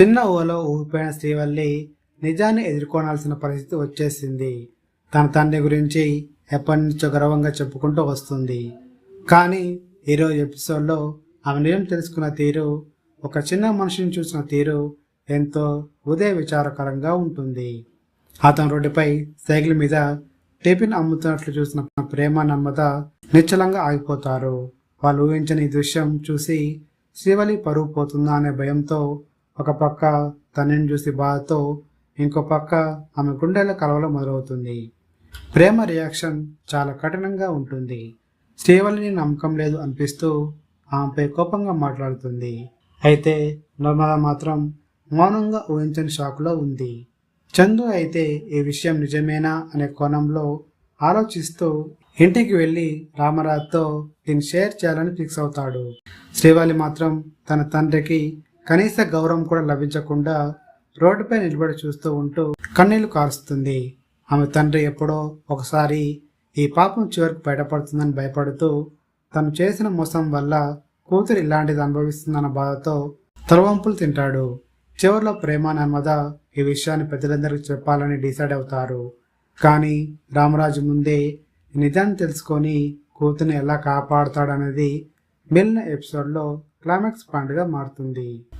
చిన్న ఊహలో ఊపిపోయిన శ్రీవల్లి నిజాన్ని ఎదుర్కోనాల్సిన పరిస్థితి వచ్చేసింది. తన తండ్రి గురించి ఎప్పటి నుంచో గర్వంగా చెప్పుకుంటూ వస్తుంది. కానీ ఈరోజు ఎపిసోడ్లో ఆమె నిజం తెలుసుకున్న తీరు ఒక చిన్న మనిషిని చూసిన తీరు ఎంతో ఉదయ విచారకరంగా ఉంటుంది. అతను రోడ్డుపై సైకిల్ మీద టిఫిన్ అమ్ముతున్నట్లు చూసిన ప్రేమ నమ్మద నిశ్చలంగా ఆగిపోతారు. వాళ్ళు ఊహించని ఈ దృశ్యం చూసి శ్రీవలి పరుగు పోతుందా అనే భయంతో ఒక పక్క తనని చూసి బాధతో ఇంకో పక్క ఆమె గుండెల కలవలో మొదలవుతుంది. ప్రేమ రియాక్షన్ చాలా కఠినంగా ఉంటుంది. శ్రీవల్లిని నమ్మకం లేదు అనిపిస్తూ ఆమెపై కోపంగా మాట్లాడుతుంది. అయితే నర్మద మాత్రం మౌనంగా ఊహించని షాక్లో ఉంది. చందు అయితే ఈ విషయం నిజమేనా అనే కోణంలో ఆలోచిస్తూ ఇంటికి వెళ్ళి రామరాజ్తో దీన్ని షేర్ చేయాలని ఫిక్స్ అవుతాడు. శ్రీవాలి మాత్రం తన తండ్రికి కనీస గౌరవం కూడా లభించకుండా రోడ్డుపై నిలబడి చూస్తూ ఉంటూ కన్నీళ్ళు కారుస్తుంది. ఆమె తండ్రి ఎప్పుడో ఒకసారి ఈ పాపం చివరికి బయటపడుతుందని భయపడుతూ తను చేసిన మోసం వల్ల కూతురు ఇలాంటిది అనుభవిస్తుందన్న బాధతో తలవంపులు తింటాడు. చివరిలో ప్రేమ నర్మద ఈ విషయాన్ని పెద్దలందరికీ చెప్పాలని డిసైడ్ అవుతారు. కానీ రామరాజు ముందే నిజాన్ని తెలుసుకొని కూతుర్ని ఎలా కాపాడుతాడనేది మిగిలిన ఎపిసోడ్లో క్లైమాక్స్ పాయింట్గా మారుతుంది.